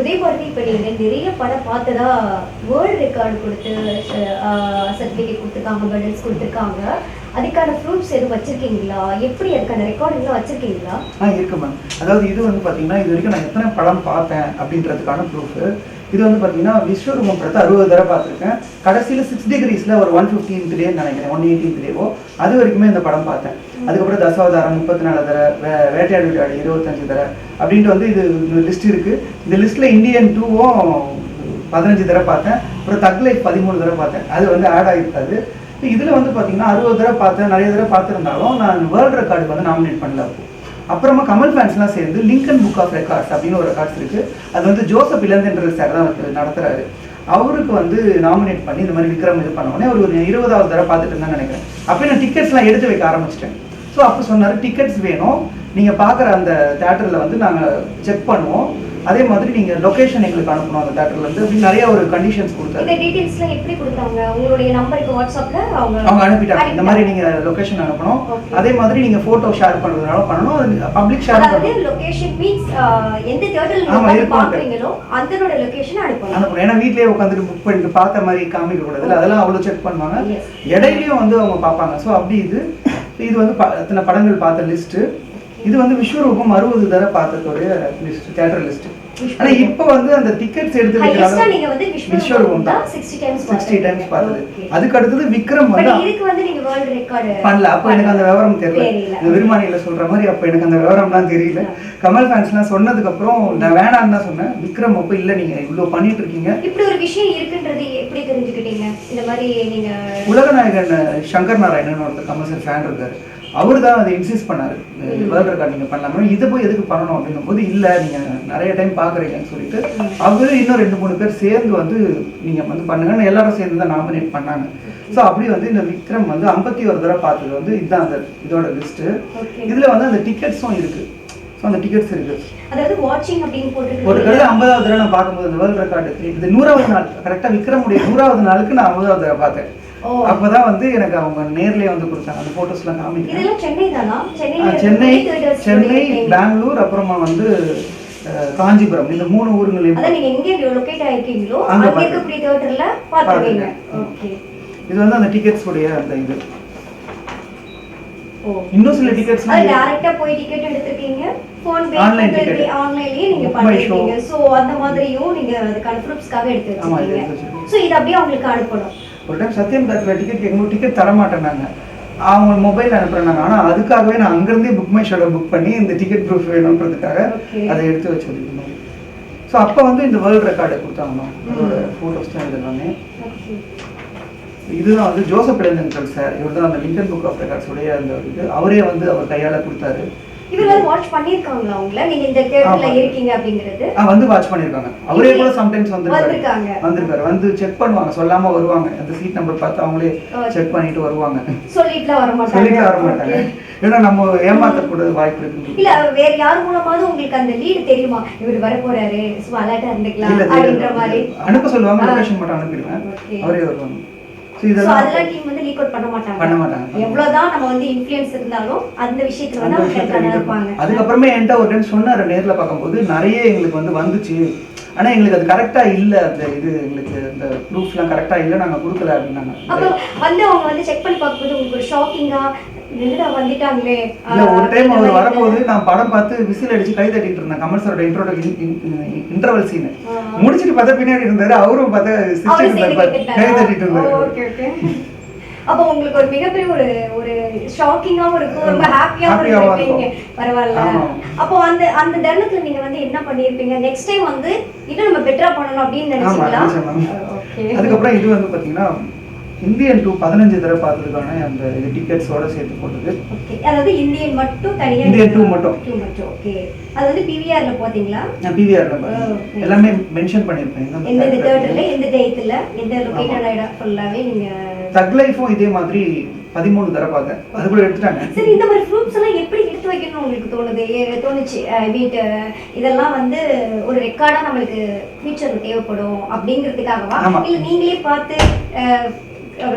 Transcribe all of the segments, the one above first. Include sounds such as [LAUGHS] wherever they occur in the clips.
உதயபாரதி இப்போ நீங்கள் நிறைய படம் பார்த்ததா வேர்ல்டு ரெக்கார்டு கொடுத்து சர்டிஃபிகேட் கொடுத்துருக்காங்க மெடல்ஸ் கொடுத்துருக்காங்க. அதுக்கான ப்ரூஃப்ஸ் எதுவும் வச்சிருக்கீங்களா? எப்படி அதுக்கான ரெக்கார்டிங்லாம் வச்சிருக்கீங்களா? ஆ இருக்கு மேம் அதாவது இது வந்து பார்த்தீங்கன்னா இது வரைக்கும் நான் எத்தனை படம் பார்த்தேன் அப்படின்றதுக்கான ப்ரூஃப் இது வந்து பார்த்தீங்கன்னா விஸ்வரூபம் படத்தை அறுபது தடவை பார்த்துருக்கேன். கடைசியில் சிக்ஸ் டிகிரிஸில் ஒரு ஒன் ஃபிஃப்டீன்த்லேயே நினைக்கிறேன் ஒன் எயிட்டீன்த்லேயோ அது வரைக்குமே இந்த படம் பார்த்தேன். அதுக்கப்புறம் தசாவதாரம் முப்பத்தி நாலு தடவை வே வேட்டையாடு விளையாடு இருபத்தஞ்சு தடவை அப்படின்ட்டு வந்து இது லிஸ்ட் இருக்குது இந்த லிஸ்ட்டில் இந்தியன் டூவும் பதினஞ்சு தடவை பார்த்தேன். அப்புறம் தக் லைஃப் பதிமூணு தடவை பார்த்தேன். அது வந்து ஆட் ஆகிருக்காது இதில் வந்து பார்த்தீங்கன்னா அறுபது தடவை பார்த்தேன். நிறைய தடவை பார்த்துருந்தாலும் நான் வேர்ல்டு ரெக்கார்டுக்கு வந்து நாமினேட் பண்ணல அப்போ. அப்புறமா கமல் ஃபேன்ஸ்லாம் சேர்ந்து லிங்கன் புக் ஆஃப் ரெக்கார்ட்ஸ் அப்படின்னு ஒரு ரெக்கார்ட்ஸ் இருக்குது அது வந்து ஜோசப் இளந்தென்ற சார் தான் வந்து அவருக்கு வந்து நாமினேட் பண்ணி இந்த மாதிரி விக்ரம் இது பண்ண உடனே அவர் ஒரு இருபதாவது தடவை பார்த்துட்டு இருந்தான்னு நினைக்கிறேன். அப்போ நான் டிக்கெட்ஸ்லாம் எடுத்து வைக்க ஆரம்பிச்சிட்டேன். ஸோ அப்போ சொன்னார் டிக்கெட்ஸ் வேணும். நீங்கள் பார்க்குற அந்த தேட்டரில் வந்து நாங்கள் செக் பண்ணுவோம். அதே மாதிரி நீங்கள் லொகேஷன் எங்களுக்கு அனுப்பணும் அந்த தேட்டர்ல இருந்து. அப்படின்னு நிறைய ஒரு கண்டிஷன்ஸ் கொடுத்தாரு. இந்த டீடைல்ஸ்லாம் எப்படி கொடுத்தாங்க? உங்களுடைய நம்பருக்கு வாட்ஸ்அப்ல அவங்க அவங்க அனுப்பிட்டாங்க. இந்த மாதிரி நீங்க லொகேஷன் அனுப்பணும். அதே மாதிரி நீங்க போட்டோ ஷேர் பண்றதுனால பண்ணணும். பப்ளிக் ஷேர் பண்ணணும். லொகேஷன் மீன்ஸ் எந்த தேட்டர்ல ஆமா, நீங்க இருக்கும். பாக்குறீங்களோ அதனோட லொகேஷன் அனுப்பணும். அனுப்பணும். ஏன்னா வீட்லயே உட்காந்துட்டு புக் பண்ணிட்டு பார்த்த மாதிரி காமிக்க கூடாது. அதெல்லாம் அவ்வளவு செக் பண்ணுவாங்க. இடையிலயும் வந்து அவங்க பார்ப்பாங்க. ஸோ அப்படி இது. இது வந்து அத்தனை படங்கள் பார்த்த லிஸ்ட் இது வந்து விஸ்வரூபம் அறுபது தடவை பார்த்ததோடைய லிஸ்ட் தேட்டர் லிஸ்ட் ஆனா இப்போ வந்து அந்த டிக்கெட்ஸ் எடுத்து வைக்கிறாங்க விஸ்வரூபம் தான். தான் 60 டைம்ஸ் சிக்ஸ்டி டைம்ஸ் பார்த்தது. அதுக்கு அடுத்தது விக்ரம் வந்து பண்ணல. அப்போ எனக்கு அந்த விவரம் தெரியல. இந்த விருமானியில சொல்ற மாதிரி அப்போ எனக்கு அந்த விவரம்லாம் தெரியல. கமல் ஃபேன்ஸ்லாம் சொன்னதுக்கு அப்புறம் நான் வேணான்னு தான் சொன்னேன். விக்ரம் அப்போ இல்ல நீங்க. இவ்வளவு பண்ணிட்டு இருக்கீங்க. இப்படி ஒரு விஷயம் இருக்குன்றது எப்படி தெரிஞ்சுக்கிட்டீங்க? இந்த மாதிரி நீங்க உலகநாயகன் சங்கர் நாராயணன் ஒருத்தர் கமல் சார் ஃபேன் இருக்காரு. அவர் தான் அதை இன்சிஸ்ட் பண்ணாரு. வேர்ல்ட் ரெக்கார்ட் நீங்க பண்ணலாமா? இது போய் எதுக்கு பண்ணணும் அப்படின்னும் போது இல்ல நீங்க நிறைய டைம் பாக்குறீங்கன்னு சொல்லிட்டு அவரு இன்னும் ரெண்டு மூணு பேர் சேர்ந்து வந்து நீங்க வந்து பண்ணுங்கன்னு எல்லாரும் சேர்ந்து தான் நாமினேட் பண்ணாங்க. ஸோ அப்படி வந்து இந்த விக்ரம் வந்து ஐம்பத்தி ஒரு தடவை பார்த்தது வந்து இதுதான் அந்த இதோட லிஸ்ட் Okay. இதுல வந்து அந்த டிக்கெட்ஸும் இருக்கு. ஸோ அந்த டிக்கெட்ஸ் இருக்கு. அதாவது வாட்சிங் அப்படின்னு ஒரு கடை ஐம்பதாவது தடவை நான் பார்க்கும்போது இந்த வேர்ல்ட் ரெக்கார்டு இது நூறாவது நாள். கரெக்டாக விக்ரமுடைய நூறாவது நாளுக்கு நான் ஐம்பதாவது தடவை பார்த்தேன். அப்பதான் வந்து எனக்கு அவங்க நேர்லயே வந்து கொடுத்தாங்க. அந்த போட்டோஸ்லாம் காமிக்கிறேன். இதெல்லாம் சென்னை சென்னை சென்னை. பெங்களூர் அப்புறமா வந்து காஞ்சிபுரம். இந்த மூணு ஊருங்களையும் இது வந்து அந்த டிக்கெட்ஸ் உடைய அந்த இது. ஓ. இன்னும் சில டிக்கெட்ஸ் டைரக்டா போய் டிக்கெட் எடுத்திருக்கீங்க? போன் பே ticket. பே ஆன்லைன்லயே நீங்க. பண்ணிருக்கீங்க. சோ அந்த மாதிரியும் நீங்க அதுக்கான ப்ரூஃப்ஸ்க்காக எடுத்து வச்சிருக்கீங்க. சோ இது அப்படியே உங்களுக்கு அனுப்பணும். ஒரு டைம் சத்யம் கார்த்தில் டிக்கெட் கேட்கும்போது டிக்கெட் தர மாட்டேன்னாங்க அவங்க மொபைல் அனுப்புறாங்க. ஆனா அதுக்காகவே நான் அங்கிருந்தே புக் மை ஷோல புக் பண்ணி இந்த டிக்கெட் ப்ரூஃப் வேணுன்றதுக்காக. அதை எடுத்து வச்சிருக்கணும் ஸோ அப்போ வந்து இந்த வேர்ல்ட் ரெக்கார்டு கொடுத்தாங்க அதோட ஃபோட்டோஸ் தான் இது எல்லாமே. Okay. இதுதான் வந்து ஜோசப் இளந்தன் சார் இவர் தான் அந்த லிங்கன் புக் ஆஃப் ரெக்கார்ட்ஸ் உடைய அந்த இது. அவரே வந்து அவர் கையால கொடுத்தாரு. வந்து வாட்ச் பண்ணிருக்காங்களா உங்களை? நீங்க இந்த தியேட்டர்ல ஆமா. இருக்கீங்க அப்படிங்கிறது? வந்து வாட்ச் பண்ணிருக்காங்க அவரே கூட சம்டைம்ஸ் வந்திருக்காங்க. வந்திருக்காரு. வந்திருக்காரு வந்து செக் பண்ணுவாங்க. சொல்லாம வருவாங்க. அந்த சீட் நம்பர் பார்த்து அவங்களே. செக் பண்ணிட்டு வருவாங்க. சொல்லிட்டுலாம் வர மாட்டாங்க. சொல்லிட்டு வர மாட்டாங்க. ஏன்னா நம்ம ஏமாத்தக்கூட வாய்ப்பு இருக்கு இல்ல வேற யார் மூலமாவது உங்களுக்கு அந்த லீடு தெரியுமா? இவர் வர போறாரு சும்மா அலர்ட்டா இருந்துக்கலாம் இல்ல அப்படின்ற மாதிரி. தெரியாது. அனுப்ப சொல்லுவாங்க. லொகேஷன் மட்டும் அனுப்பிடுவேன். Okay. அவரே வருவாங்க. அதெல்லாம் டீம் வந்து லீக் அவுட் பண்ண மாட்டாங்க. பண்ண மாட்டாங்க. எவ்வளவுதான் நம்ம வந்து இன்ஃப்ளூயன்ஸ் இருந்தாலும் அந்த விஷயத்துல வந்து அவங்க இருப்பாங்க. அதுக்கப்புறமே என்கிட்ட ஒரு டைம் சொன்னாரு நேர்ல பார்க்கும்போது நிறைய எங்களுக்கு வந்து வந்துச்சு. ஆனா எங்களுக்கு அது கரெக்டா இல்ல. அந்த இது எங்களுக்கு அந்த ப்ரூஃப்லாம் கரெக்டா இல்ல. நாங்க கொடுக்கல. அப்படின்னாங்க. அப்போ வந்து அவங்க வந்து செக் பண்ணி பார்க்கும்போது உங்களுக்கு ஷாக்கிங்கா என்னடா வந்துட்டாங்களே? இல்ல ஒரு டைம் அப்படின்ற அவர் மாதிரி வரும்போது நான் படம் பார்த்து விசில் அடிச்சு கை தட்டிட்டு இருந்தேன். கமல் சாரோட இன்ட்ரோட இன்டர்வல் சீன் ஆ. முடிச்சிட்டு பார்த்தா பின்னாடி இருந்தாரு. அவரும் பார்த்தா அவரு சிரிச்சிட்டு சேர்ந்து இருந்தாரு. கேட்டுட்டாரா? கை தட்டிட்டு இருந்தாரு. ஓ, okay, okay. அப்போ உங்களுக்கு ஒரு மிகப்பெரிய ஒரு ஒரு ஷாக்கிங்காவும் இருக்கும். ரொம்ப Happy-ஆவும் இருப்பீங்க. பரவாயில்ல. அப்போ அந்த அந்த தருணத்துல நீங்க வந்து என்ன பண்ணிருப்பீங்க நெக்ஸ்ட் டைம் வந்து இன்னும் நம்ம பெட்டரா பண்ணணும் அப்படின்னு நினைச்சீங்களா? அதுக்கப்புறம் இது வந்து பாத்தீங்கன்னா இந்தியன் டூ பதினஞ்சு தடவை பார்த்ததுக்கான அந்த இது டிக்கெட்ஸோட சேர்த்து போட்டது. ஓகே. அதாவது இந்தியன் மட்டும் தனியா இந்தியன் two மட்டும். டூ மட்டும். ஓகே. அது வந்து பிவிஆர்ல பாத்தீங்களா நான் பிவிஆர் Oh, எல்லாமே மென்ஷன் எந்தெந்த theatre தேட்டர்ல. எந்த டேத்துல எந்த லொகேட்டட் இடம் ஃபுல்லாவே நீங்க தக் லைஃபும் இதே மாதிரி பதிமூணு தடவை பார்த்தேன். அது கூட எடுத்துட்டாங்க. சரி இந்த மாதிரி ப்ரூஃப்ஸ் எல்லாம் எப்படி எடுத்து வைக்கணும்னு உங்களுக்கு தோணுது? தோணுச்சு. மீட் இதெல்லாம் வந்து ஒரு ரெக்கார்டா நம்மளுக்கு ஃபியூச்சர்ல தேவைப்படும் அப்படிங்கிறதுக்காகவா. இல்ல நீங்களே பார்த்து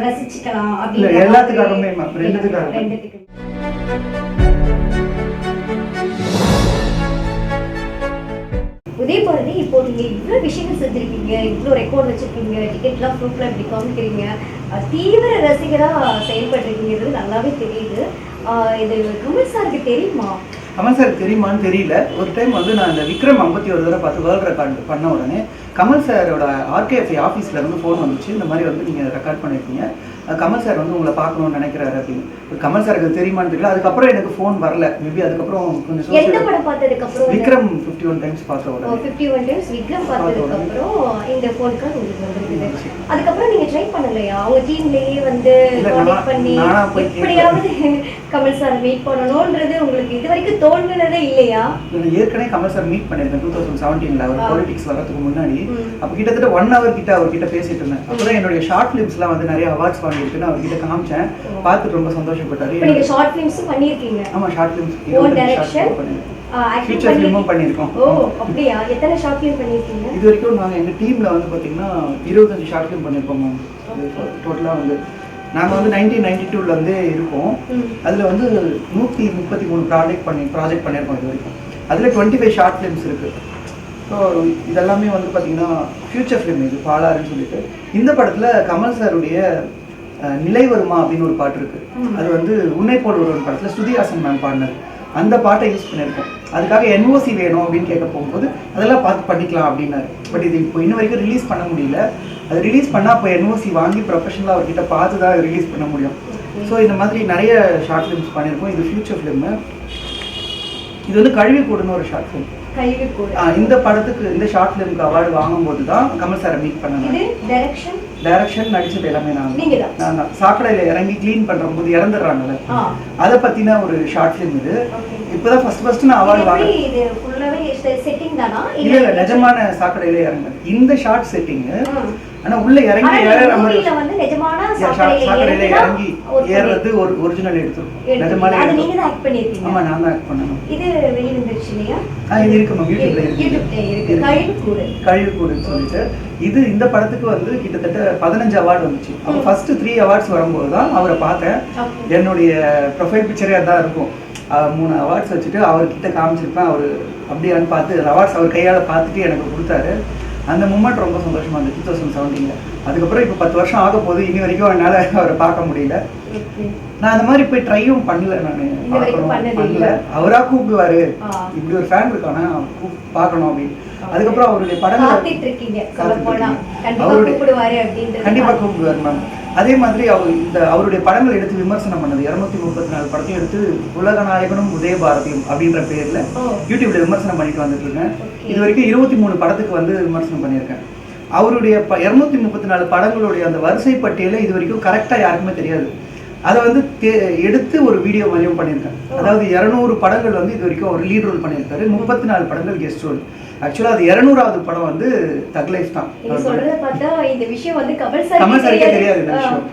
ரசிச்சுக்கலாம்? எல்லாத்துக்காகவுமே உதய பாரதி இப்போ நீங்க இவ்வளவு விஷயங்கள் செஞ்சிருக்கீங்க இவ்வளவு ரெக்கார்ட் வச்சிருக்கீங்க டிக்கெட்லாம் ப்ரூஃப்ல இப்படி காமிக்கிறீங்க தீவிர ரசிகரா செயல்பட்டிருக்கீங்கிறது நல்லாவே தெரியுது. இது கமல் சாருக்கு தெரியுமா? கமல் சார் தெரியுமான்னு தெரியல. ஒரு டைம் வந்து நான் இந்த விக்ரம் ஐம்பத்தி ஒரு தடவை பார்த்து வேர்ல்ட் ரெக்கார்ட் பண்ண உடனே கமல் சாரோட ஆர்கேஎஃப்ஐ ஆஃபீஸ்ல இருந்து ஃபோன் வந்துச்சு. இந்த மாதிரி வந்து நீங்கள் ரெக்கார்ட் பண்ணியிருக்கீங்க கமல் சார் வந்து உங்களை பார்க்கணும்னு நினைக்கிறாரு அப்படின்னு. கமல் சாருக்கு தெரியுமான்னு தெரியல. அதுக்கப்புறம் எனக்கு ஃபோன் வரல. மேபி அதுக்கப்புறம் கொஞ்சம் எந்த படம் பார்த்ததுக்கு அப்புறம் விக்ரம் ஃபிஃப்டி ஒன் டைம்ஸ் பார்த்த உடனே. ஃபிஃப்டி ஒன் டைம்ஸ் விக்ரம் பார்த்ததுக்கு அப்புறம் இந்த ஃபோன் கால் உங்களுக்கு வந்திருக்குது. அதுக்கப்புறம் நீங்க ட்ரை பண்ணலையா? அவங்க டீம்லயே வந்து கான்டாக்ட் பண்ணி எப்படியாவது [LAUGHS] கமல் சார் மீட் பண்ணணும்ன்றது உங்களுக்கு இது வரைக்கும் தோணுனதே இல்லையா? நான் ஏற்கனவே கமல் சார் மீட் பண்ணியிருந்தேன் டூ தௌசண்ட் செவன்டீனில் அவர். பாலிடிக்ஸ் வரதுக்கு முன்னாடி. அப்போ கிட்டத்தட்ட ஒன் ஹவர் கிட்ட அவர்கிட்ட பேசிட்டு இருந்தேன். அப்பதான் என்னுடைய ஷார்ட் ஃபிலிம்ஸ்லாம் வந்து நிறைய அவார்ட்ஸ் வாங்கியிருக்குன்னு அவர்கிட்ட காமிச்சேன். பார்த்துட்டு ரொம்ப சந்தோஷப்பட்டாரு. இப்போ நீங்க ஷார்ட் ஃபிலிம்ஸும் பண்ணியிருக்கீங்க ஆமா short films own direction future ஃபிலிமும் பண்ணியிருக்கோம் ஓ அப்படியா? எத்தனை ஷார்ட் ஃபிலிம் பண்ணியிருக்கீங்க இது வரைக்கும் நாங்கள் எங்கள் டீமில் வந்து பார்த்தீங்கன்னா இருபத்தஞ்சு ஷார்ட் ஃபிலிம் பண்ணியிருக்கோம் மேம் டோட்டலாக வந்து. நாங்கள் வந்து நைன்டீன் நைன்டி டூலேருந்தே இருக்கோம். அதில் வந்து நூற்றி முப்பத்தி மூணு ப்ராஜெக்ட் பண்ணி ப்ராஜெக்ட் பண்ணியிருக்கோம் இது வரைக்கும். அதில் டுவெண்ட்டி ஃபைவ் ஷார்ட் ஃபிலிம்ஸ் இருக்குது ஸோ இதெல்லாமே வந்து பார்த்தீங்கன்னா ஃபியூச்சர் ஃபிலிம் இது பாலாறுன்னு சொல்லிட்டு. இந்த படத்தில் கமல் சாருடைய நிலை வருமா அப்படின்னு ஒரு பாட்டு இருக்கு. அது வந்து உன்னை போல் ஒரு படத்தில் ஸ்ருதிஹாசன் மேம் பாடினது. அந்த பாட்டை யூஸ் பண்ணியிருக்கோம் அதுக்காக என்ஓசி வேணும் அப்படின்னு கேட்க போகும்போது அதெல்லாம் பார்த்து பண்ணிக்கலாம் அப்படின்னாரு. பட் இது இப்போ இன்ன வரைக்கும் ரிலீஸ் பண்ண முடியல. அது ரிலீஸ் பண்ணால் அப்போ என்ஓசி வாங்கி ப்ரொஃபஷனலாக அவர்கிட்ட பார்த்து தான் ரிலீஸ் பண்ண முடியும். ஸோ இந்த மாதிரி நிறைய ஷார்ட் ஃபிலிம்ஸ் பண்ணியிருக்கோம். இது ஃபியூச்சர் ஃபிலிமு இது வந்து கழுவி கூடுன்னு ஒரு ஷார்ட் ஃபிலிம் இந்த படத்துக்கு இந்த ஷார்ட் ஃபிலிம்க்கு அவார்டு வாங்கும்போது தான் கமல் சாரை மீட் பண்ணேன் இது டைரக்ஷன் நடிச்சது எல்லாமே நான். நான் தான். சாக்கடையில இறங்கி க்ளீன் பண்ணும்போது இறந்துடுறாங்கல்ல. ஆ. அதை பத்தின ஒரு ஷார்ட் ஃபிலிம் இது. இப்போதான் ஃபர்ஸ்ட் ஃபர்ஸ்ட் நான் அவார்டு இது வாங்க எப்படி இது ஃபுல்லாவே செட்டிங் தானா? இல்ல இல்ல நிஜமான சாக்கடையில இறங்க இந்த ஷார்ட் செட்டிங் ம். ஆனா உள்ள இறங்கி ஏற வந்து நிஜமான சாக்கடையில இறங்கி ஒரு ஏறுறது ஒரு ஒரிஜினல் எடுத்துருக்கும் எடுத்தீங்க. நிஜமான அது நீங்க தான் ஆக்ட் பண்ணிருக்கீங்க ஆமா நான் தான் ஆக்ட் பண்ணணும். இது வெளிவந்துருச்சு இல்லையா? ஆ இது இருக்கு மேம் யூடியூப்ல இருக்கு. யூடியூப்ல இருக்கு. கழிவு கூடு கழிவு கூடுன்னு சொல்லிட்டு. இது இந்த படத்துக்கு வந்து கிட்டத்தட்ட பதினஞ்சு அவார்டு வந்துச்சு. அப்போ. ஃபர்ஸ்ட் த்ரீ அவார்ட்ஸ் வரும்போது தான் அவரை பார்த்தேன். என்னுடைய ப்ரொஃபைல் பிக்சரே அதான் இருக்கும். மூணு அவார்ட்ஸ் வச்சுட்டு அவர்கிட்ட காமிச்சிருப்பேன். அவர் அப்படியான்னு பார்த்து அவார்ட்ஸ் அவர் கையால் பார்த்துட்டு எனக்கு கொடுத்தாரு. அந்த மூமெண்ட் ரொம்ப சந்தோஷமா இருந்துச்சு டூ தௌசண்ட் செவன்டீனில் அதுக்கப்புறம் இப்போ பத்து வருஷம் ஆக போகுது இனி வரைக்கும் என்னால் அவரை பார்க்க முடியல. நான் அந்த மாதிரி போய் ட்ரையும் பண்ணல நான் பண்ணல. இல்ல. அவரா கூப்பிடுவாரு. இப்படி ஒரு ஃபேன் இருக்கானா பார்க்கணும் அப்படின்னு. அதுக்கப்புறம் அவருடைய படங்களை. கண்டிப்பா அவருடைய- கூப்பிடுவாரு அப்படின்றது கண்டிப்பா கூப்பிடுவார் மேம் அதே மாதிரி அவர் இந்த அவருடைய படங்கள் எடுத்து விமர்சனம் பண்ணது இருநூத்தி முப்பத்தி நாலு படத்தையும் எடுத்து உலக நாயகனும் உதய பாரதியும் அப்படின்ற பேர்ல. யூடியூப்ல விமர்சனம் பண்ணிட்டு வந்துட்டு இருக்கேன். இது வரைக்கும் இருபத்தி மூணு படத்துக்கு வந்து விமர்சனம் பண்ணியிருக்கேன் அவருடைய ப இருநூத்தி முப்பத்தி நாலு படங்களுடைய அந்த வரிசை பட்டியலை இது வரைக்கும் கரெக்டா யாருக்குமே தெரியாது அதை வந்து எடுத்து ஒரு வீடியோ மாதிரியும் பண்ணியிருக்கேன் ஓ. அதாவது இரநூறு படங்கள் வந்து இது வரைக்கும் அவர் லீட் ரோல் பண்ணியிருக்காரு. முப்பத்தி நாலு படங்கள் கெஸ்ட் ரோல் ஆக்சுவலாக அது இரநூறாவது படம் வந்து தக் லைஃப் தான். நீங்க சொல்றத பார்த்தா இந்த விஷயம் வந்து கமல் சார் கமல் சாருக்கே தெரியாது. இந்த விஷயம்.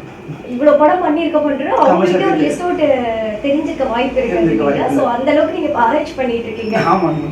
இவ்வளவு படம் பண்ணிருக்க பண்றது அவங்களுக்கு ஒரு லிஸ்ட் அவுட் தெரிஞ்சுக்க வாய்ப்பு இருக்கு அந்த அளவுக்கு நீங்க ஆராய்ச்சி பண்ணிட்டு இருக்கீங்க. ஆமாங்க